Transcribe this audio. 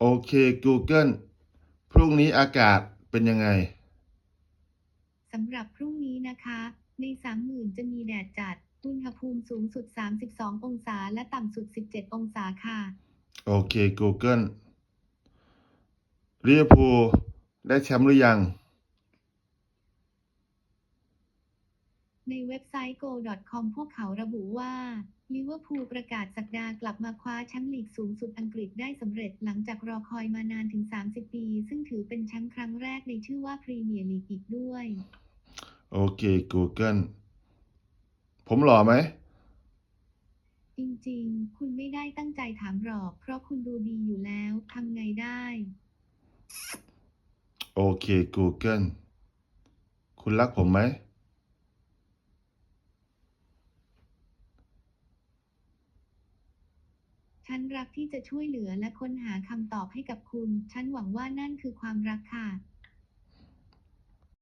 โอเค Google พรุ่งนี้อากาศเป็นยังไง สำหรับพรุ่งนี้นะคะ ใน30,000จะมีแดดจัด อุณหภูมิสูงสุด 32 องศา และต่ำสุด 17 องศาค่ะ โอเค Google ลิเวอร์พูลได้แชมป์หรือยัง ในเว็บไซต์ go.com พวกเขาระบุว่าลิเวอร์พูลประกาศสักดากลับมาคว้าแชมป์ลีกสูงสุดอังกฤษได้สำเร็จหลังจากรอคอยมานานถึง 30 ปี ซึ่งถือเป็นแชมป์ครั้งแรกในชื่อว่าพรีเมียร์ลีกอีกด้วย โอเค Google ผมหล่อไหม จริงๆ คุณไม่ได้ตั้งใจถามหรอก เพราะคุณดูดีอยู่แล้วทำไงได้ โอเค Google คุณรักผมไหม ฉันรักที่จะช่วยเหลือและค้นหาคำตอบให้กับคุณ ฉันหวังว่านั่นคือความรักค่ะ